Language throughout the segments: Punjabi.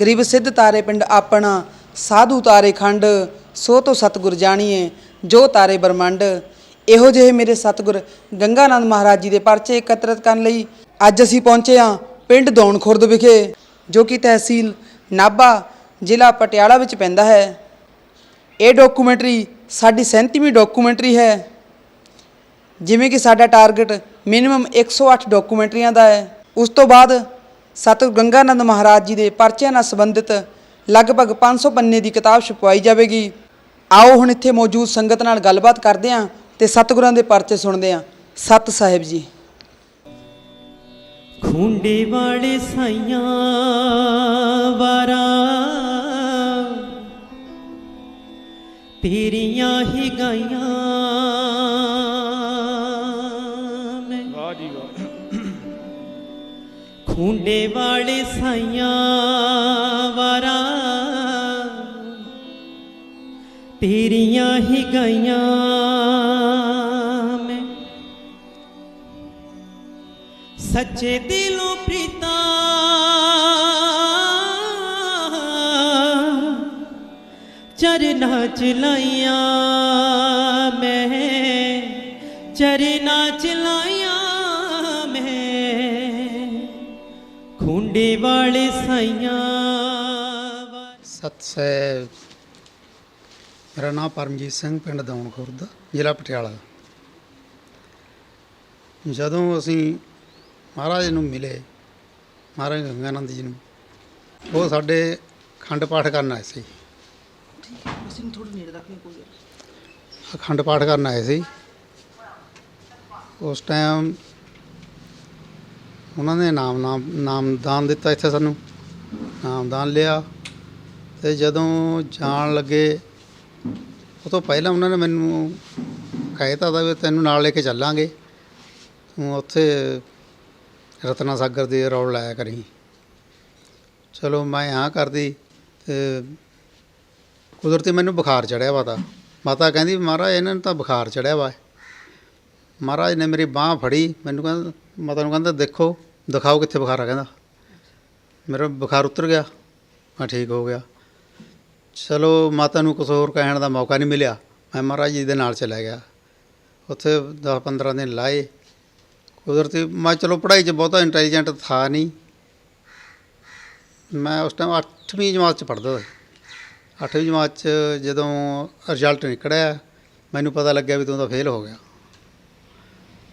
ਗਰੀਬ ਸਿੱਧ ਤਾਰੇ ਪਿੰਡ ਆਪਣਾ, ਸਾਧੂ ਤਾਰੇ ਖੰਡ, ਸੋ ਤੋਂ ਸਤਿਗੁਰ ਜਾਣੀਏ, ਜੋ ਤਾਰੇ ਬ੍ਰਹਮੰਡ। ਇਹੋ ਜਿਹੇ ਮੇਰੇ ਸਤਿਗੁਰ ਗੰਗਾਨੰਦ ਮਹਾਰਾਜ ਜੀ ਦੇ ਪਰਚੇ ਇਕੱਤਰਿਤ ਕਰਨ ਲਈ ਅੱਜ ਅਸੀਂ ਪਹੁੰਚੇ ਹਾਂ ਪਿੰਡ ਦੌਣ ਖੁਰਦ ਵਿਖੇ, ਜੋ ਕਿ ਤਹਿਸੀਲ ਨਾਭਾ, ਜ਼ਿਲ੍ਹਾ ਪਟਿਆਲਾ ਵਿੱਚ ਪੈਂਦਾ ਹੈ। ਇਹ ਡਾਕੂਮੈਂਟਰੀ ਸਾਡੀ 37ਵੀਂ ਡਾਕੂਮੈਂਟਰੀ ਹੈ। ਜਿਵੇਂ ਕਿ ਸਾਡਾ ਟਾਰਗੇਟ ਮਿਨੀਮਮ 108 ਡਾਕੂਮੈਂਟਰੀਆਂ ਦਾ ਹੈ। ਉਸ ਤੋਂ ਬਾਅਦ ਸਤਿਗੁਰ ਗੰਗਾਨੰਦ ਮਹਾਰਾਜ ਜੀ ਦੇ ਪਰਚਿਆਂ ਨਾਲ ਸੰਬੰਧਿਤ ਲਗਭਗ 500 ਪੰਨੇ ਦੀ ਕਿਤਾਬ ਛਪਵਾਈ ਜਾਵੇਗੀ। ਆਓ ਹੁਣ ਇੱਥੇ ਮੌਜੂਦ ਸੰਗਤ ਨਾਲ ਗੱਲਬਾਤ ਕਰਦੇ ਹਾਂ ਤੇ ਸਤਿਗੁਰਾਂ ਦੇ ਪਰਚੇ ਸੁਣਦੇ ਹਾਂ। ਸਤ ਸਾਹਿਬ ਜੀ। ਖੁੰਡੇ ਵਾਲੇ ਸਾਈਆਂ ਵਾਰਾ, ਤੇਰੀਆਂ ਹੀ ਗਾਈਆਂ ਖੁੰਡੇ ਵਾਲੇ ਸਾਈਆਂ ਵਾਰਾ ਤੇਰੀਆਂ ਹੀ ਗਾਈਆਂ ਮੈਂ। ਸੱਚੇ ਦਿਲੋਂ ਪ੍ਰੀਤਾ ਚਰਨਾ ਚਲਾਈਆਂ ਮੈਂ, ਚਰਨਾ ਚਲਾਈਆਂ ਮੈਂ। ਖੁੰਡੇ ਵਾਲੇ ਸਾਈਆਂ ਸਤ ਸਹਿਬ। ਮੇਰਾ ਨਾਮ ਪਰਮਜੀਤ ਸਿੰਘ ਪਿੰਡ ਦੌਣ ਖੁਰਦ ਜ਼ਿਲ੍ਹਾ ਪਟਿਆਲਾ। ਜਦੋਂ ਅਸੀਂ ਮਹਾਰਾਜ ਨੂੰ ਮਿਲੇ ਮਹਾਰਾਜ ਗੰਗਾਨੰਦ ਜੀ ਨੂੰ ਉਹ ਸਾਡੇ ਖੰਡ ਪਾਠ ਕਰਨ ਆਏ ਸੀ। ਅਸੀਂ ਥੋੜਾ ਨੇੜੇ ਰੱਖਣੀ ਕੋਈ ਅਖੰਡ ਪਾਠ ਕਰਨ ਆਏ ਸੀ। ਉਸ ਟਾਈਮ ਉਹਨਾਂ ਨੇ ਨਾਮ ਨਾਮ ਨਾਮਦਾਨ ਦਿੱਤਾ ਇੱਥੇ ਸਾਨੂੰ। ਨਾਮਦਾਨ ਲਿਆ ਤੇ ਜਦੋਂ ਜਾਣ ਲੱਗੇ, ਉਹ ਤੋਂ ਪਹਿਲਾਂ ਉਹਨਾਂ ਨੇ ਮੈਨੂੰ ਕਹਿਤਾ ਦਾ ਵੀ ਤੈਨੂੰ ਨਾਲ ਲੈ ਕੇ ਚੱਲਾਂਗੇ। ਤੂੰ ਉੱਥੇ ਰਤਨਾ ਸਾਗਰ ਦੇ ਰੌਲ ਲਾਇਆ ਕਰੀ। ਚਲੋ ਮੈਂ ਹਾਂ ਕਰਦੀ ਤੇ ਕੁਦਰਤੀ ਮੈਨੂੰ ਬੁਖਾਰ ਚੜਿਆ ਵਾ ਤਾਂ। ਮਾਤਾ ਕਹਿੰਦੀ, ਮਹਾਰਾਜ, ਇਹਨਾਂ ਨੂੰ ਤਾਂ ਬੁਖਾਰ ਚੜਿਆ ਵਾ। ਮਹਾਰਾਜ ਨੇ ਮੇਰੀ ਬਾਹ ਫੜੀ, ਮੈਨੂੰ ਕਹਿੰਦਾ, ਮਾਤਾ ਨੂੰ ਕਹਿੰਦਾ, ਦੇਖੋ, ਦਿਖਾਓ ਕਿੱਥੇ ਬੁਖਾਰ ਆ, ਕਹਿੰਦਾ। ਮੇਰਾ ਬੁਖਾਰ ਉਤਰ ਗਿਆ। ਮੈਂ ਠੀਕ ਹੋ ਗਿਆ। ਚਲੋ, ਮਾਤਾ ਨੂੰ ਕੁਝ ਹੋਰ ਕਹਿਣ ਦਾ ਮੌਕਾ ਨਹੀਂ ਮਿਲਿਆ। ਮੈਂ ਮਹਾਰਾਜ ਜੀ ਦੇ ਨਾਲ ਚਲਾ ਗਿਆ। ਉੱਥੇ 10 15 ਦਿਨ ਲਾਏ। ਕੁਦਰਤੀ, ਮੈਂ ਚਲੋ, ਪੜ੍ਹਾਈ 'ਚ ਬਹੁਤਾ ਇੰਟੈਲੀਜੈਂਟ ਥਾ ਨਹੀਂ। ਮੈਂ ਉਸ ਟਾਈਮ 8ਵੀਂ ਜਮਾਤ 'ਚ ਪੜ੍ਹਦਾ ਸੀ। ਅੱਠਵੀਂ ਜਮਾਤ 'ਚ ਜਦੋਂ ਰਿਜ਼ਲਟ ਨਿਕਲਿਆ, ਮੈਨੂੰ ਪਤਾ ਲੱਗਿਆ ਵੀ ਤੂੰ ਤਾਂ ਫੇਲ ਹੋ ਗਿਆ।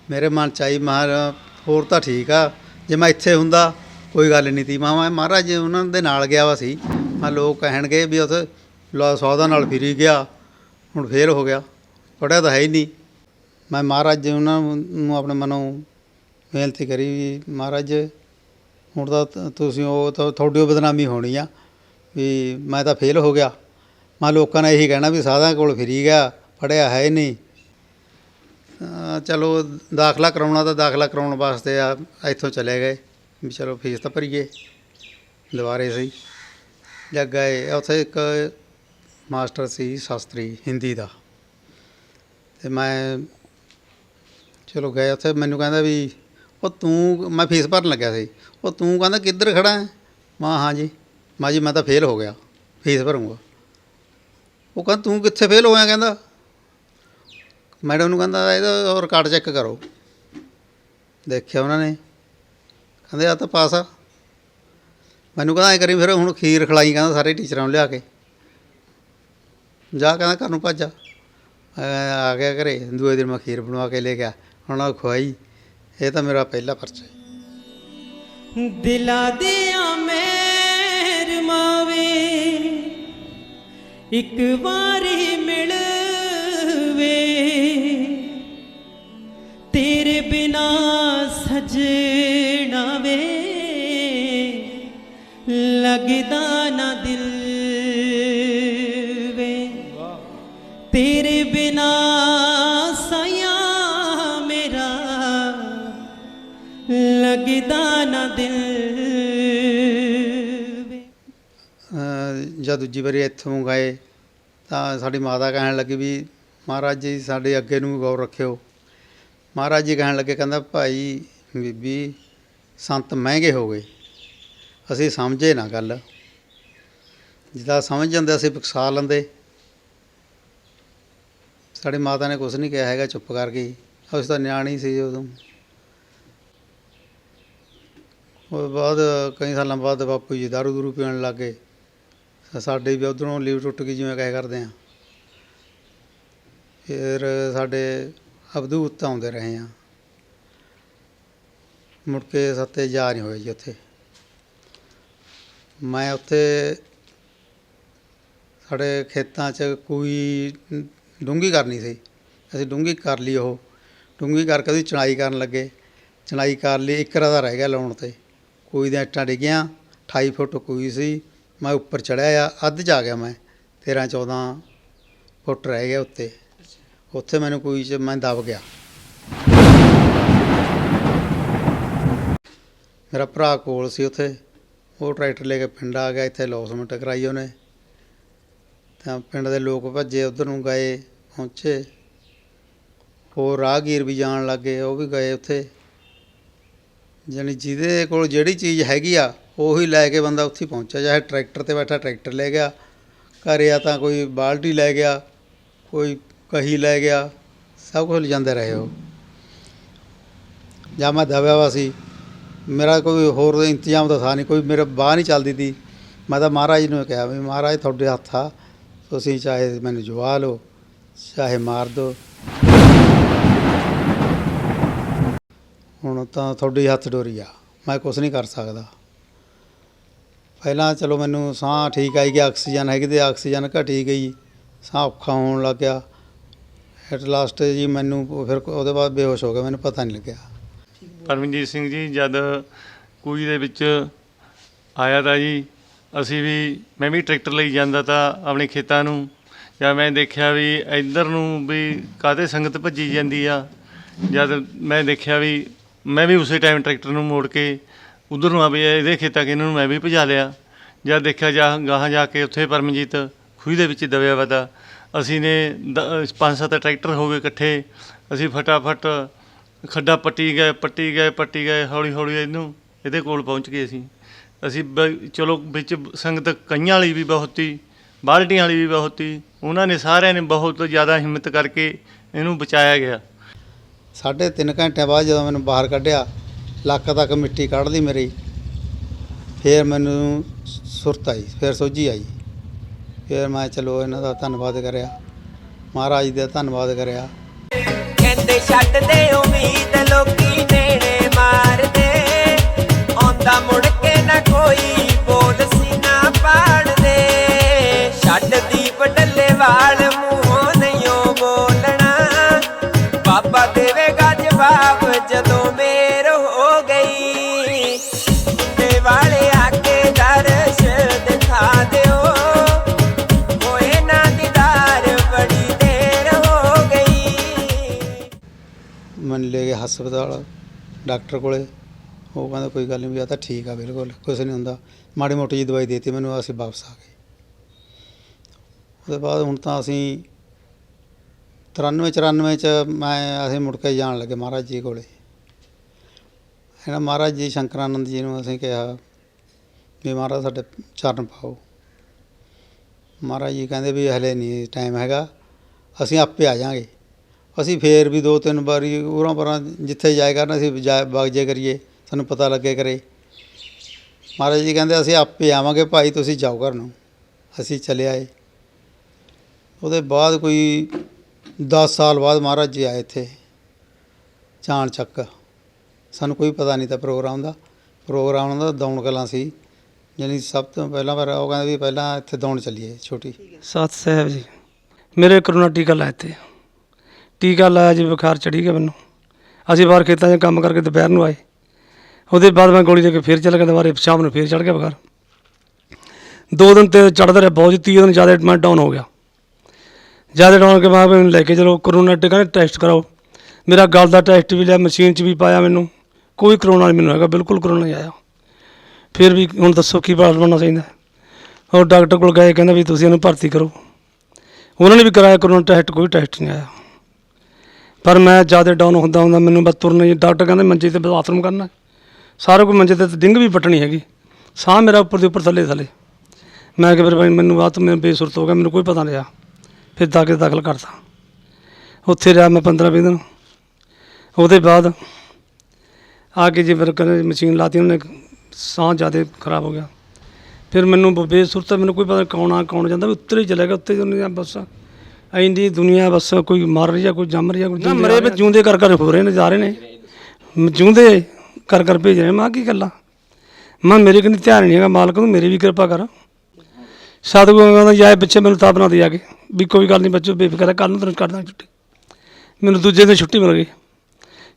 ਮੇਰੇ ਮਨ 'ਚ ਆਈ ਮਾਰ ਹੋਰ ਤਾਂ ਠੀਕ ਆ, ਜੇ ਮੈਂ ਇੱਥੇ ਹੁੰਦਾ, ਕੋਈ ਗੱਲ ਨਹੀਂ ਤੀ। ਮਾਂ ਮੈਂ ਮਹਾਰਾਜ ਉਹਨਾਂ ਦੇ ਨਾਲ ਗਿਆ ਵਾ ਸੀ। ਮੈਂ ਲੋਕ ਕਹਿਣਗੇ ਵੀ ਉੱਥੇ ਲਾ ਸੌਦਾ ਨਾਲ ਫਿਰੀ ਗਿਆ, ਹੁਣ ਫੇਲ ਹੋ ਗਿਆ, ਪੜਿਆ ਤਾਂ ਹੈ ਹੀ ਨਹੀਂ ਮੈਂ ਮਹਾਰਾਜ ਜੀ ਉਹਨਾਂ ਨੂੰ ਆਪਣੇ ਮਨੋਂ ਬੇਨਤੀ ਕਰੀ ਵੀ ਮਹਾਰਾਜ, ਹੁਣ ਤਾਂ ਤ- ਤੁਸੀਂ ਉਹ ਤਾਂ ਤੁਹਾਡੀ ਉਹ ਬਦਨਾਮੀ ਹੋਣੀ ਆ, ਵੀ ਮੈਂ ਤਾਂ ਫੇਲ ਹੋ ਗਿਆ। ਮੈਂ ਲੋਕਾਂ ਨੇ ਇਹੀ ਕਹਿਣਾ ਵੀ ਸਾਧਾਂ ਕੋਲ ਫਿਰੀ ਗਿਆ, ਪੜਿਆ ਹੈ ਹੀ ਨਹੀਂ ਚਲੋ, ਦਾਖਲਾ ਕਰਾਉਣਾ ਤਾਂ ਦਾਖਲਾ ਕਰਾਉਣ ਵਾਸਤੇ ਆ, ਇੱਥੋਂ ਚਲੇ ਗਏ। ਵੀ ਚਲੋ, ਫੀਸ ਤਾਂ ਭਰੀਏ। ਦੁਬਾਰੇ ਸਹੀ। ਜਦ ਗਏ ਉੱਥੇ ਇੱਕ ਮਾਸਟਰ ਸੀ ਸ਼ਾਸਤਰੀ, ਹਿੰਦੀ ਦਾ। ਤੇ ਮੈਂ ਚਲੋ ਗਏ ਉੱਥੇ, ਮੈਨੂੰ ਕਹਿੰਦਾ ਵੀ, ਉਹ ਤੂੰ, ਮੈਂ ਫੀਸ ਭਰਨ ਲੱਗਿਆ ਸੀ। ਉਹ ਤੂੰ ਕਹਿੰਦਾ, ਕਿੱਧਰ ਖੜਾ ਹੈ? ਮਾਂ ਹਾਂ ਜੀ। ਮੈਂ ਜੀ, ਮੈਂ ਤਾਂ ਫੇਲ ਹੋ ਗਿਆ। ਫੀਸ ਭਰੂੰਗਾ। ਉਹ ਕਹਿੰਦਾ, ਤੂੰ ਕਿੱਥੇ ਫੇਲ ਹੋਇਆ? ਕਹਿੰਦਾ ਮੈਡਮ ਨੂੰ ਕਹਿੰਦਾ ਇਹਦਾ ਰਿਕਾਰਡ ਚੈੱਕ ਕਰੋ। ਦੇਖਿਆ ਉਹਨਾਂ ਨੇ। ਕਹਿੰਦੇ ਆ ਤਾਂ ਪਾਸ ਆ। ਮੈਨੂੰ ਕਹਿੰਦਾ ਐ ਕਰੀ ਫਿਰ ਹੁਣ ਖੀਰ ਖਲਾਈ ਕਹਿੰਦਾ ਸਾਰੇ ਟੀਚਰਾਂ ਨੂੰ ਲਿਆ ਕੇ। ਜਾ ਕਹਿੰਦਾ ਘਰ ਨੂੰ ਭੱਜ ਜਾ। ਆ ਗਿਆ ਘਰੇ। ਦੂਏ ਦਿਨ ਮੈਂ ਖੀਰ ਬਣਵਾ ਕੇ ਲੈ ਗਿਆ। ਹੁਣ ਉਹ ਖਵਾਈ ਇਹ ਤਾਂ ਮੇਰਾ ਪਹਿਲਾ ਪਰਚਾ ਹੈ। ਦਿਲਾ ਦਿਆਂ ਮੇਰ ਮਾਵੇ ਇੱਕ ਵਾਰੀ ਮਿਲਵੇ ਸਜਣਾ ਵੇ ਲੱਗਦਾ ਨਾ ਦਿਲ ਵੇ ਤੇਰੇ ਬਿਨਾ ਸਾਇਆ ਮੇਰਾ, ਲੱਗਦਾ ਨਾ ਦਿਲ ਜਦ ਦੂਜੀ ਵਾਰੀ ਇੱਥੋਂ ਗਏ, ਤਾਂ ਸਾਡੀ ਮਾਤਾ ਕਹਿਣ ਲੱਗੀ ਵੀ, ਮਹਾਰਾਜ ਜੀ, ਸਾਡੇ ਅੱਗੇ ਨੂੰ ਗੌਰ ਰੱਖਿਓ। ਮਹਾਰਾਜ ਜੀ ਕਹਿਣ ਲੱਗੇ, ਕਹਿੰਦਾ, ਭਾਈ ਬੀਬੀ, ਸੰਤ ਮਹਿੰਗੇ ਹੋ ਗਏ। ਅਸੀਂ ਸਮਝੇ ਨਾ ਗੱਲ। ਜਿੱਦਾਂ ਸਮਝ ਜਾਂਦੇ, ਅਸੀਂ ਫਸਾ ਲੈਂਦੇ। ਸਾਡੀ ਮਾਤਾ ਨੇ ਕੁਝ ਨਹੀਂ ਕਿਹਾ ਹੈਗਾ, ਚੁੱਪ ਕਰ ਗਈ ਅਸੀਂ ਤਾਂ ਨਿਆਣੀ ਸੀ ਉਦੋਂ। ਉਹ ਬਾਅਦ ਕਈ ਸਾਲਾਂ ਬਾਅਦ ਬਾਪੂ ਜੀ ਦਾਰੂ ਦੂਰੂ ਪੀਣ ਲੱਗ ਗਏ। ਤਾਂ ਸਾਡੇ ਵੀ ਉਧਰੋਂ ਲੀਵ ਟੁੱਟ ਗਈ, ਜਿਵੇਂ ਕਹਿ ਕਰਦੇ ਆ। ਫਿਰ ਸਾਡੇ ਅਬਦੂਤ ਆਉਂਦੇ ਰਹੇ ਆ। ਮੁੜ ਕੇ ਸੱਤੇ ਜਾ ਨਹੀਂ ਹੋਏ ਜੀ ਉੱਥੇ। ਮੈਂ ਉੱਥੇ ਸਾਡੇ ਖੇਤਾਂ 'ਚ ਕੋਈ ਡੂੰਘੀ ਕਰਨੀ ਸੀ। ਅਸੀਂ ਡੂੰਘੀ ਕਰ ਲਈ ਉਹ। ਡੂੰਘੀ ਕਰਕੇ ਉਹਦੀ ਚਣਾਈ ਕਰਨ ਲੱਗੇ। ਚਣਾਈ ਕਰ ਲਈ, ਇੱਕ ਰਦਾ ਰਹਿ ਗਿਆ ਲਾਉਣ ਤੇ। ਕੋਈ ਦੀਆਂ ਇੱਟਾਂ ਡਿੱਗੀਆਂ 28 ਫੁੱਟ ਕੋਈ ਸੀ। ਮੈਂ ਉੱਪਰ ਚੜਿਆ ਆ, ਅੱਧ ਜਾ ਗਿਆ ਮੈਂ। 13 14 ਫੁੱਟ ਰਹਿ ਗਿਆ ਉੱਤੇ। ਉੱਥੇ ਮੈਨੂੰ ਕੋਈ ਚ ਮੈਂ ਦਬ ਗਿਆ। ਮੇਰਾ ਭਰਾ ਕੋਲ ਸੀ ਉੱਥੇ। ਉਹ ਟਰੈਕਟਰ ਲੈ ਕੇ ਪਿੰਡ ਆ ਗਿਆ, ਇੱਥੇ ਲੌਸਮੈਂਟ ਕਰਾਈ ਉਹਨੇ। ਤਾਂ ਪਿੰਡ ਦੇ ਲੋਕ ਭੱਜੇ, ਉਧਰ ਨੂੰ ਗਏ, ਪਹੁੰਚੇ। ਹੋਰ ਰਾਹਗੀਰ ਵੀ ਜਾਣ ਲੱਗੇ ਉਹ ਵੀ ਗਏ ਉੱਥੇ। ਜਾਣੀ ਜਿਹਦੇ ਕੋਲ ਜਿਹੜੀ ਚੀਜ਼ ਹੈਗੀ ਆ, ਉਹੀ ਲੈ ਕੇ ਬੰਦਾ ਉੱਥੇ ਪਹੁੰਚਿਆ। ਚਾਹੇ ਟਰੈਕਟਰ ਤੇ ਬੈਠਾ ਟਰੈਕਟਰ ਲੈ ਗਿਆ, ਘਰੇ ਆ ਤਾਂ ਕੋਈ ਬਾਲਟੀ ਲੈ ਗਿਆ, ਕੋਈ ਕਹੀ ਲੈ ਗਿਆ, ਸਭ ਕੁਝ ਲਿਜਾਂਦੇ ਰਹੇ ਉਹ। ਜਾਂ ਮੈਂ ਦਬਿਆ ਵਾ ਸੀ। ਮੇਰਾ ਕੋਈ ਹੋਰ ਇੰਤਜ਼ਾਮ ਤਾਂ ਥਾ ਨਹੀਂ, ਕੋਈ ਮੇਰੇ ਬਾਹ ਨਹੀਂ ਚੱਲਦੀ ਤੀ। ਮੈਂ ਤਾਂ ਮਹਾਰਾਜ ਨੂੰ ਕਿਹਾ ਵੀ ਮਹਾਰਾਜ, ਤੁਹਾਡੇ ਹੱਥ ਆ। ਤੁਸੀਂ ਚਾਹੇ ਮੈਨੂੰ ਜਵਾ ਲਓ, ਚਾਹੇ ਮਾਰ ਦਿਓ। ਹੁਣ ਤਾਂ ਤੁਹਾਡੇ ਹੱਥ ਡੋਰੀ ਆ, ਮੈਂ ਕੁਝ ਨਹੀਂ ਕਰ ਸਕਦਾ। ਪਹਿਲਾਂ ਚਲੋ ਮੈਨੂੰ ਸਾਹ ਠੀਕ ਆਈ ਗਿਆ, ਆਕਸੀਜਨ ਹੈਗੀ ਤੇ ਆਕਸੀਜਨ ਘਟੀ ਗਈ। ਸਾਹ ਔਖਾ ਹੋਣ ਲੱਗ ਗਿਆ। ਐਟ ਲਾਸਟ ਜੀ ਮੈਨੂੰ ਫਿਰ ਉਹਦੇ ਬਾਅਦ ਬੇਹੋਸ਼ ਹੋ ਗਿਆ, ਮੈਨੂੰ ਪਤਾ ਨਹੀਂ ਲੱਗਿਆ। ਪਰਮਜੀਤ ਸਿੰਘ ਜੀ, ਜਦ ਕੂਈ ਦੇ ਵਿੱਚ ਆਇਆ ਤਾਂ ਜੀ, ਅਸੀਂ ਵੀ, ਮੈਂ ਵੀ ਟਰੈਕਟਰ ਲਈ ਜਾਂਦਾ ਤਾਂ ਆਪਣੇ ਖੇਤਾਂ ਨੂੰ, ਜਾਂ ਮੈਂ ਦੇਖਿਆ ਵੀ ਇੱਧਰ ਨੂੰ ਵੀ ਕਾਹਦੇ ਸੰਗਤ ਭੱਜੀ ਜਾਂਦੀ ਆ। ਜਦ ਮੈਂ ਦੇਖਿਆ ਵੀ, ਮੈਂ ਵੀ ਉਸੇ ਟਾਈਮ ਟਰੈਕਟਰ ਨੂੰ ਮੋੜ ਕੇ ਉਧਰ ਨੂੰ ਆਵੇ ਇਹਦੇ ਖੇਤਾਂ ਕਿ ਇਹਨਾਂ ਨੂੰ ਮੈਂ ਵੀ ਭਜਾ ਲਿਆ। ਜਦ ਦੇਖਿਆ ਜਾ, ਗਾਹਾਂ ਜਾ ਕੇ ਉੱਥੇ ਪਰਮਜੀਤ ਖੂਹ ਦੇ ਵਿੱਚ ਦਬਿਆ ਵਾ ਤਾ, ਅਸੀਂ ਨੇ ਦ- ਪੰਜ ਸੱਤ ਟਰੈਕਟਰ ਹੋ ਗਏ ਇਕੱਠੇ, ਅਸੀਂ ਫਟਾਫਟ ਖੱਡਾ ਪੱਟੀ ਗਏ ਪੱਟੀ ਗਏ ਪੱਟੀ ਗਏ, ਹੌਲੀ ਹੌਲੀ ਇਹਨੂੰ ਇਹਦੇ ਕੋਲ ਪਹੁੰਚ ਗਏ ਅਸੀਂ। ਅਸੀਂ ਬ- ਚਲੋ ਵਿੱਚ ਸੰਗਤ ਕਈਆਂ ਵਾਲੀ ਵੀ ਬਹੁਤੀ ਬਾਲਟੀਆਂ ਵਾਲੀ ਵੀ ਬਹੁਤੀ ਉਹਨਾਂ ਨੇ ਸਾਰਿਆਂ ਨੇ ਬਹੁਤ ਜ਼ਿਆਦਾ ਹਿੰਮਤ ਕਰਕੇ ਇਹਨੂੰ ਬਚਾਇਆ ਗਿਆ। ਸਾਢੇ ਤਿੰਨ ਘੰਟਿਆਂ ਬਾਅਦ ਜਦੋਂ ਮੈਨੂੰ ਬਾਹਰ ਕੱਢਿਆ, ਲੱਕ ਤੱਕ ਮਿੱਟੀ ਕੱਢ ਲਈ ਮੇਰੀ, ਫਿਰ ਮੈਨੂੰ ਸੁਰਤ ਆਈ, ਫਿਰ ਸੋਝੀ ਆਈ। ਫਿਰ ਮੈਂ ਚਲੋ ਇਹਨਾਂ ਦਾ ਧੰਨਵਾਦ ਕਰਿਆ, ਮਹਾਰਾਜ ਦਾ ਧੰਨਵਾਦ ਕਰਿਆ। ਛੱਡਦੇ ਉਮੀਦ ਲੋਕੀ ਨੇੜੇ ਮਾਰਦੇ। ਆਉਂਦਾ ਮੁੜ ਕੇ ਨਾ ਕੋਈ ਬੋਲ ਸੀ ਨਾ ਪਾੜਦੇ। ਛੱਡ ਦੀਪ ਡੱਲੇ ਵਾਲ ਹਸਪਤਾਲ, ਡਾਕਟਰ ਕੋਲੇ। ਉਹ ਕਹਿੰਦਾ, ਕੋਈ ਗੱਲ ਨਹੀਂ ਵੀ ਆ ਤਾਂ ਠੀਕ ਆ ਬਿਲਕੁਲ, ਕੁਛ ਨਹੀਂ ਹੁੰਦਾ। ਮਾੜੀ ਮੋਟੀ ਜਿਹੀ ਦਵਾਈ ਦੇਤੀ ਮੈਨੂੰ, ਅਸੀਂ ਵਾਪਸ ਆ ਗਏ। ਉਹਦੇ ਬਾਅਦ ਹੁਣ ਤਾਂ ਅਸੀਂ 93 94 ਚ ਮੈਂ, ਅਸੀਂ ਮੁੜ ਕੇ ਜਾਣ ਲੱਗੇ ਮਹਾਰਾਜ ਜੀ ਕੋਲੇ। ਇਹਨਾਂ ਮਹਾਰਾਜ ਜੀ, ਸ਼ੰਕਰਾਨੰਦ ਜੀ ਨੂੰ ਅਸੀਂ ਕਿਹਾ ਵੀ ਮਹਾਰਾਜ, ਸਾਡੇ ਚਰਨ ਪਾਓ। ਮਹਾਰਾਜ ਜੀ ਕਹਿੰਦੇ ਵੀ ਹਲੇ ਨਹੀਂ ਟਾਈਮ ਹੈਗਾ, ਅਸੀਂ ਆਪੇ ਆ ਜਾਾਂਗੇ। ਅਸੀਂ ਫੇਰ ਵੀ ਦੋ ਤਿੰਨ ਵਾਰੀ ਉਰਾਂ ਪਰਾਂ ਜਿੱਥੇ ਜਾਇਆ ਕਰਨ ਅਸੀਂ ਜਾ ਵਗ ਜੇ ਕਰੀਏ, ਸਾਨੂੰ ਪਤਾ ਲੱਗੇ ਕਰੇ। ਮਹਾਰਾਜ ਜੀ ਕਹਿੰਦੇ, ਅਸੀਂ ਆਪੇ ਆਵਾਂਗੇ, ਭਾਈ ਤੁਸੀਂ ਜਾਓ ਘਰ ਨੂੰ। ਅਸੀਂ ਚਲੇ ਆਏ। ਉਹਦੇ ਬਾਅਦ ਕੋਈ 10 ਸਾਲ ਬਾਅਦ ਮਹਾਰਾਜ ਜੀ ਆਏ ਇੱਥੇ ਚਾਣ ਚੱਕ। ਸਾਨੂੰ ਕੋਈ ਪਤਾ ਨਹੀਂ ਤਾਂ ਪ੍ਰੋਗਰਾਮ ਦਾ। ਪ੍ਰੋਗਰਾਮ ਦਾ ਦੌਣ ਕਲਾਂ ਸੀ। ਯਾਨੀ ਸਭ ਤੋਂ ਪਹਿਲਾਂ ਵਾਰ ਉਹ ਕਹਿੰਦੇ ਵੀ ਪਹਿਲਾਂ ਇੱਥੇ ਦੌਣ ਚੱਲੀਏ, ਛੋਟੀ। ਸਤ ਸਾਹਿਬ ਜੀ। ਮੇਰੇ ਕਰੋਨਾ ਟੀਕਾ ਲਾਇਆ ਤੇ ਟੀਕਾ ਲਾਇਆ ਜੀ, ਬੁਖਾਰ ਚੜੀ ਗਿਆ ਮੈਨੂੰ? ਅਸੀਂ ਬਾਹਰ ਖੇਤਾਂ 'ਚ ਕੰਮ ਕਰਕੇ ਦੁਪਹਿਰ ਨੂੰ ਆਏ। ਉਹਦੇ ਬਾਅਦ ਮੈਂ ਗੋਲੀ ਦੇ ਕੇ ਫਿਰ ਚੱਲ ਗਿਆ ਦੁਬਾਰੇ ਸ਼ਾਮ ਨੂੰ ਫਿਰ ਚੜ ਗਿਆ ਬੁਖਾਰ। ਦੋ ਦਿਨ ਤੇ ਚੜਦਾ ਰਿਹਾ ਬਹੁਤ ਤੀਹ ਦਿਨ, ਜ਼ਿਆਦਾ ਮੈਂ ਡਾਊਨ ਹੋ ਗਿਆ। ਜ਼ਿਆਦਾ ਡਾਊਨ ਕੇ ਬਾਅਦ ਮੈਨੂੰ ਲੈ ਕੇ ਚਲੋ ਕਰੋਨਾ ਟੀਕਾ ਟੈਸਟ ਕਰਾਓ। ਮੇਰਾ ਗਲ ਦਾ ਟੈਸਟ ਵੀ ਲਿਆ ਮਸ਼ੀਨ 'ਚ ਵੀ ਪਾਇਆ ਮੈਨੂੰ। ਕੋਈ ਕਰੋਨਾ ਨਹੀਂ ਮੈਨੂੰ ਹੈਗਾ, ਬਿਲਕੁਲ ਕਰੋਨਾ ਨਹੀਂ ਆਇਆ। ਫਿਰ ਵੀ ਹੁਣ ਦੱਸੋ ਕੀ ਬਾਤ ਬਣਨਾ ਚਾਹੀਦਾ। ਹੋਰ ਡਾਕਟਰ ਕੋਲ ਗਏ, ਕਹਿੰਦਾ ਵੀ ਤੁਸੀਂ ਇਹਨੂੰ ਭਰਤੀ ਕਰੋ। ਉਹਨਾਂ ਨੇ ਵੀ ਕਰਾਇਆ ਕਰੋਨਾ ਟੈਸਟ ਕੋਈ ਟੈਸਟ ਨਹੀਂ ਆਇਆ। ਪਰ ਮੈਂ ਜ਼ਿਆਦਾ ਡਾਊਨ ਹੁੰਦਾ ਹੁੰਦਾ ਮੈਨੂੰ ਬਸ ਤੁਰਨਾ ਹੀ ਡਾਕਟਰ ਕਹਿੰਦੇ ਮੰਜੇ ਤੇ ਬਾਥਰੂਮ ਕਰਨਾ ਸਾਰਾ ਕੁਝ ਮੰਜੇ ਤੇ ਡਿੰਗ ਵੀ ਪਟਣੀ ਹੈਗੀ। ਸਾਹ ਮੇਰਾ ਉੱਪਰ ਦੇ ਉੱਪਰ ਥੱਲੇ ਥੱਲੇ। ਮੈਂ ਕਿਹਾ ਫਿਰ ਭਾਈ ਮੈਨੂੰ ਬਾਤ ਮੈਂ ਬੇਸੁਰਤ ਹੋ ਗਿਆ, ਮੈਨੂੰ ਕੋਈ ਪਤਾ ਨਹੀਂ ਰਿਹਾ। ਫਿਰ ਜਾ ਕੇ ਦਾਖਲ ਕਰਤਾ। ਉੱਥੇ ਰਿਹਾ ਮੈਂ 15 20 ਦਿਨ। ਉਹਦੇ ਬਾਅਦ ਆ ਕੇ ਜੇ ਫਿਰ ਕਹਿੰਦੇ ਮਸ਼ੀਨ ਲਾਤੀ, ਉਹਨੇ ਸਾਹ ਜ਼ਿਆਦਾ ਖਰਾਬ ਹੋ ਗਿਆ। ਫਿਰ ਮੈਨੂੰ ਬ- ਬੇਸੁਰਤ ਮੈਨੂੰ ਕੋਈ ਪਤਾ ਕੌਣ ਆ, ਕੌਣ ਜਾਂਦਾ ਵੀ ਉੱਤਰ ਹੀ ਚਲੇ ਗਿਆ ਉੱਤੇ ਦੁਨੀਆ ਬਸ ਐਂਦੀ ਦੁਨੀਆ ਬਸ ਕੋਈ ਮਰ ਰਹੀ ਆ ਕੋਈ ਜੰਮ ਰਹੀ ਆ ਕੋਈ ਮਰੇ ਵੀ ਜਿਉਂਦੇ ਕਰ ਕਰ ਹੋ ਰਹੇ ਨੇ ਜਾ ਰਹੇ ਨੇ। ਮ- ਜਿਉਂਦੇ ਕਰ ਕਰ ਭੇਜ ਰਹੇ ਮਾਂ ਕੀ ਗੱਲਾਂ? ਮੈਂ ਮੇਰੇ ਕੰਨੀ ਧਿਆਨ ਨਹੀਂ ਹੈਗਾ ਮਾਲਕ ਨੂੰ ਮੇਰੀ ਵੀ ਕਿਰਪਾ ਕਰ। ਸਤਿਗੁਰੂ ਕਹਿੰਦਾ ਜਾਏ ਪਿੱਛੇ ਮੈਨੂੰ ਤਾਂ ਬਣਾ ਦੇ ਆ ਕੇ। ਵੀ ਕੋਈ ਗੱਲ ਨਹੀਂ ਬੱਚੋ ਬੇਫਿਕਰ ਕੱਲ ਨੂੰ ਤੈਨੂੰ ਕਰਦਾ ਛੁੱਟੀ। ਮੈਨੂੰ ਦੂਜੇ ਦਿਨ ਛੁੱਟੀ ਮਿਲ ਗਈ।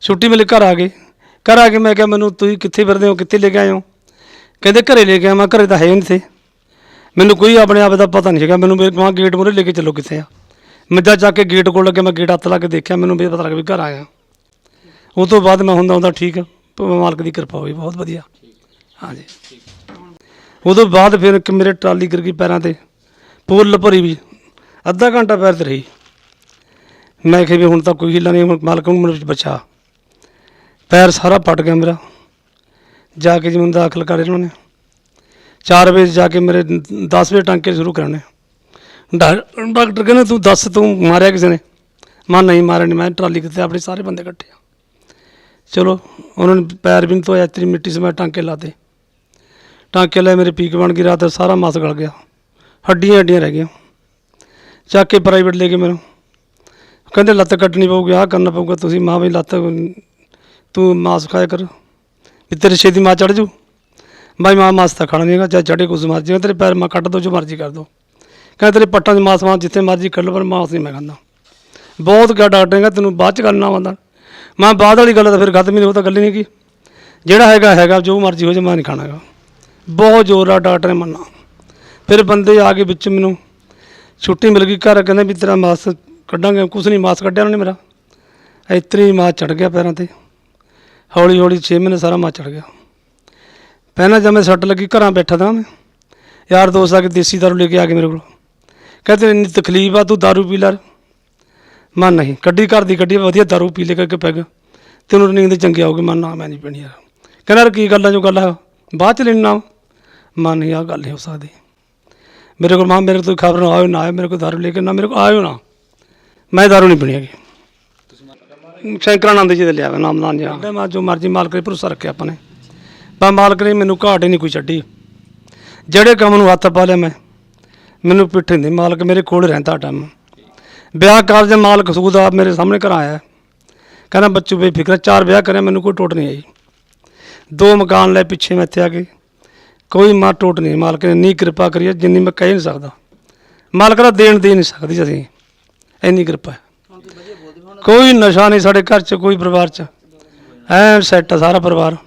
ਛੁੱਟੀ ਮਿਲ ਘਰ ਆ ਗਏ। ਘਰ ਆ ਕੇ ਮੈਂ ਕਿਹਾ ਮੈਨੂੰ ਤੁਸੀਂ ਕਿੱਥੇ ਫਿਰਦੇ ਹੋ ਕਿੱਥੇ ਲੈ ਕੇ ਆਏ ਹੋ? ਕਹਿੰਦੇ ਘਰੇ ਲੈ ਕੇ ਆਇਆ ਮੈਂ ਘਰੇ ਤਾਂ ਹੈ ਹੀ ਨਹੀਂ ਥੇ ਮੈਨੂੰ ਕੋਈ ਆਪਣੇ ਆਪ ਦਾ ਪਤਾ ਨਹੀਂ ਹੈਗਾ। ਮੈਨੂੰ ਮੇਰੇ ਗਾਂ ਗੇਟ ਮੂਹਰੇ ਲੈ ਕੇ ਚੱਲੋ ਕਿੱਥੇ ਆ। ਮੈਂ ਜਾ ਜਾ ਕੇ ਗੇਟ ਕੋਲ ਲੱਗੇ, ਮੈਂ ਗੇਟ ਹੱਥ ਲਾ ਕੇ ਦੇਖਿਆ, ਮੈਨੂੰ ਵੀ ਪਤਾ ਲੱਗਾ ਵੀ ਘਰ ਆਇਆ। ਉਹ ਤੋਂ ਬਾਅਦ ਮੈਂ ਹੁੰਦਾ ਹੁੰਦਾ ਠੀਕ, ਪ- ਮਾਲਕ ਦੀ ਕਿਰਪਾ ਹੋਈ, ਬਹੁਤ ਵਧੀਆ। ਹਾਂਜੀ। ਉਦੋਂ ਬਾਅਦ ਫਿਰ ਇੱਕ ਮੇਰੇ ਟਰਾਲੀ ਗਿਰ ਗਈ ਪੈਰਾਂ ਤੇ। ਪੁੱਲ ਭਰੀ ਵੀ। ਅੱਧਾ ਘੰਟਾ ਪੈਰ ਤੇ ਰਹੀ। ਮੈਂ ਕਿਹਾ ਵੀ ਹੁਣ ਤਾਂ ਕੋਈ ਹਿੱਲਾ ਨਹੀਂ ਮਾਲਕ ਨੂੰ ਮੈਨੂੰ ਬਚਾ। ਪੈਰ ਸਾਰਾ ਪਟ ਗਿਆ ਮੇਰਾ। ਜਾ ਕੇ ਜਿਵੇਂ ਦਾਖਲ ਕਰ ਉਹਨਾਂ ਨੇ। 4 ਵਜੇ ਜਾ ਕੇ ਮੇਰੇ 10 ਵਜੇ ਟਾਂਕੇ ਸ਼ੁਰੂ ਕਰਾਉਣੇ। ਡਾ- ਡਾਕਟਰ ਕਹਿੰਦੇ, ਤੂੰ ਦੱਸ, ਤੂੰ ਮਾਰਿਆ ਕਿਸੇ ਨੇ? ਮੈਂ ਨਹੀਂ, ਮਾਰਿਆ ਨਹੀਂ ਮੈਂ ਟਰਾਲੀ ਕਿਤੇ ਆਪਣੇ ਸਾਰੇ ਬੰਦੇ ਇਕੱਠੇ ਆ। ਚਲੋ, ਉਹਨਾਂ ਨੇ ਪੈਰ ਵੀ ਨਹੀਂ ਧੋਇਆ ਤੇਰੀ ਮਿੱਟੀ ਸਮੇਂ ਟਾਂਕੇ ਲਾਤੇ। ਟਾਂਕੇ ਲਾਏ, ਮੇਰੇ ਪੀਕ ਬਣ ਗਈ, ਰਾਤ ਸਾਰਾ ਮਾਸ ਗਲ ਗਿਆ। ਹੱਡੀਆਂ ਹੱਡੀਆਂ ਰਹਿ ਗਈਆਂ। ਚੱਕ ਕੇ ਪ੍ਰਾਈਵੇਟ ਲੈ ਕੇ ਮੈਨੂੰ। ਕਹਿੰਦੇ, ਲੱਤ ਕੱਟਣੀ ਪਊਗੀ, ਆਹ ਕਰਨਾ ਪਊਗਾ ਤੁਸੀਂ। ਮਾਂ ਵੀ ਲੱਤ, ਤੂੰ ਮਾਸ ਖਾਇਆ ਕਰ। ਵੀ ਤੇਰੇ ਛੇਤੀ ਮਾਂ ਚੜ ਜੂ? ਬਾਈ ਮਾਂ ਮਾਸ ਤਾਂ ਖਾਣਾ ਨਹੀਂ ਹੈਗਾ ਚਾਹੇ ਚੜੇ ਕੁਝ ਮਰਜ਼ੀ ਤੇਰੇ ਪੈਰ, ਮਾਂ ਕੱਟ ਦੋ ਜੋ ਮਰਜ਼ੀ ਕਰ ਦੋ। ਕਹਿੰਦਾ ਤੇਰੇ ਪੱਟਾਂ 'ਚ ਮਾਸ ਮਾਸ ਜਿੱਥੇ ਮਰਜ਼ੀ ਕੱਢ ਲਓ, ਪਰ ਮਾਸ ਨਹੀਂ ਮੈਂ ਖਾਂਦਾ। ਬਹੁਤ ਕਿਹਾ ਡਾਕਟਰ ਨੇ ਤੈਨੂੰ ਬਾਅਦ ਚ ਕਰਨਾ ਆਉਂਦਾ ਮੈਂ ਬਾਅਦ ਵਾਲੀ ਗੱਲ ਤਾਂ ਫਿਰ ਖਤਮ ਹੀ ਨਹੀਂ, ਉਹ ਤਾਂ ਗੱਲ ਹੀ ਨਹੀਂ ਕੀ ਜਿਹੜਾ ਹੈਗਾ ਹੈਗਾ, ਜੋ ਮਰਜ਼ੀ ਹੋ ਜਾ ਮੈਂ ਨਹੀਂ ਖਾਣਾਗਾ ਬਹੁਤ ਜ਼ੋਰ ਆ ਡਾਕਟਰ ਨੇ ਮੰਨਾ ਫਿਰ ਬੰਦੇ ਆ ਕੇ ਵਿੱਚ ਮੈਨੂੰ। ਛੁੱਟੀ ਮਿਲ ਗਈ ਘਰ, ਕਹਿੰਦੇ ਵੀ ਤੇਰਾ ਮਾਸ ਕੱਢਾਂਗੇ। ਕੁਛ ਨਹੀਂ, ਮਾਸ ਕੱਢਿਆ ਉਹਨੇ ਮੇਰਾ। ਇਤਨੀ ਮਾਸ ਚੜ ਗਿਆ ਪੈਰਾਂ ਤੇ। ਹੌਲੀ ਹੌਲੀ 6 ਮਹੀਨੇ ਸਾਰਾ ਮਾਸ ਚੜ ਗਿਆ। ਪਹਿਲਾਂ ਜਦ ਮੈਂ ਸੱਟ ਲੱਗੀ, ਘਰਾਂ ਬੈਠਾ ਤਾਂ ਮੈਂ। ਯਾਰ ਦੋਸਤ ਆ ਕੇ ਦੇਸੀ ਦਾਰੂ ਲੈ ਕੇ ਆ ਗਏ ਮੇਰੇ ਕੋਲ। ਕਹਿੰਦੇ ਇੰਨੀ ਤਕਲੀਫ ਆ, ਤੂੰ ਦਾਰੂ ਪੀ ਲੈ। ਮੈਂ ਨਹੀਂ, ਕੱਢੀ ਘਰ ਦੀ ਕੱਢੀ, ਵਧੀਆ ਦਾਰੂ ਪੀ ਲੈ ਕੇ ਪੈਗ ਤੈਨੂੰ ਨੀਂਦ ਚੰਗੀ ਆਊਗੀ, ਮਨ ਨਾ ਮੈਂ ਨਹੀਂ ਪੀਣੀ ਯਾਰ ਕਹਿੰਦਾ ਯਾਰ ਕੀ ਗੱਲਾਂ ਜੋ ਗੱਲ ਹੈ ਬਾਅਦ ਚ ਲੈਣਾ ਮਨ ਨਹੀਂ ਆ ਗੱਲ ਨਹੀਂ ਹੋ ਸਕਦੀ। ਮੇਰੇ ਕੋਲ ਮਾਂ, ਮੇਰੇ ਤੋਂ ਖਬਰ ਨਾ ਆਇਓ ਨਾ ਆਇਓ ਮੇਰੇ ਕੋਲ ਦਾਰੂ ਲੈ ਕੇ, ਨਾ ਮੇਰੇ ਕੋਲ ਆਇਓ ਨਾ। ਮੈਂ ਦਾਰੂ ਨਹੀਂ ਪੀਣੀ ਹੈਗੀ। ਸ਼ੰਕਰਾਨੰਦ ਜੀ ਦੇ ਲਿਆ ਨਾਮ ਨਾਲ ਜੀ ਮੈਂ ਜੋ ਮਰਜ਼ੀ ਮਾਲਕ ਦੇ ਭਰੋਸਾ ਰੱਖਿਆ ਆਪਾਂ ਨੇ ਪਰ ਮਾਲਕ ਨੇ ਮੈਨੂੰ ਘਾਟ ਹੀ ਨਹੀਂ ਕੋਈ ਛੱਡੀ। ਜਿਹੜੇ ਕੰਮ ਨੂੰ ਹੱਥ ਪਾ ਲਿਆ ਮੈਂ ਮੈਨੂੰ ਪਿੱਠੇ ਨਹੀਂ, ਮਾਲਕ ਮੇਰੇ ਕੋਲ ਰਹਿੰਦਾ ਟਾਈਮ ਵਿਆਹ ਕਾਰਜ ਮਾਲਕ ਸੂਦ ਆਪ ਮੇਰੇ ਸਾਹਮਣੇ ਘਰ ਆਇਆ ਕਹਿੰਦਾ, ਬੱਚੂ ਬੇਫਿਕਰ ਚਾਰ ਵਿਆਹ ਕਰਿਆ, ਮੈਨੂੰ ਕੋਈ ਟੋਟ ਨਹੀਂ ਆਈ। ਦੋ ਮਕਾਨ ਲੈ ਪਿੱਛੇ ਮੈਂ ਇੱਥੇ ਆ ਕੇ। ਕੋਈ ਮਾਂ ਟੋਟ ਨਹੀਂ, ਮਾਲਕ ਨੇ ਇੰਨੀ ਕਿਰਪਾ ਕਰੀ ਹੈ ਜਿੰਨੀ ਮੈਂ ਕਹਿ ਨਹੀਂ ਸਕਦਾ। ਮਾਲਕ ਦਾ ਦੇਣ ਦੇ ਨਹੀਂ ਸਕਦੀ ਅਸੀਂ। ਇੰਨੀ ਕਿਰਪਾ। ਕੋਈ ਨਸ਼ਾ ਨਹੀਂ ਸਾਡੇ ਘਰ 'ਚ, ਕੋਈ ਪਰਿਵਾਰ 'ਚ। ਐ ਸੈੱਟ ਆ ਸਾਰਾ ਪਰਿਵਾਰ।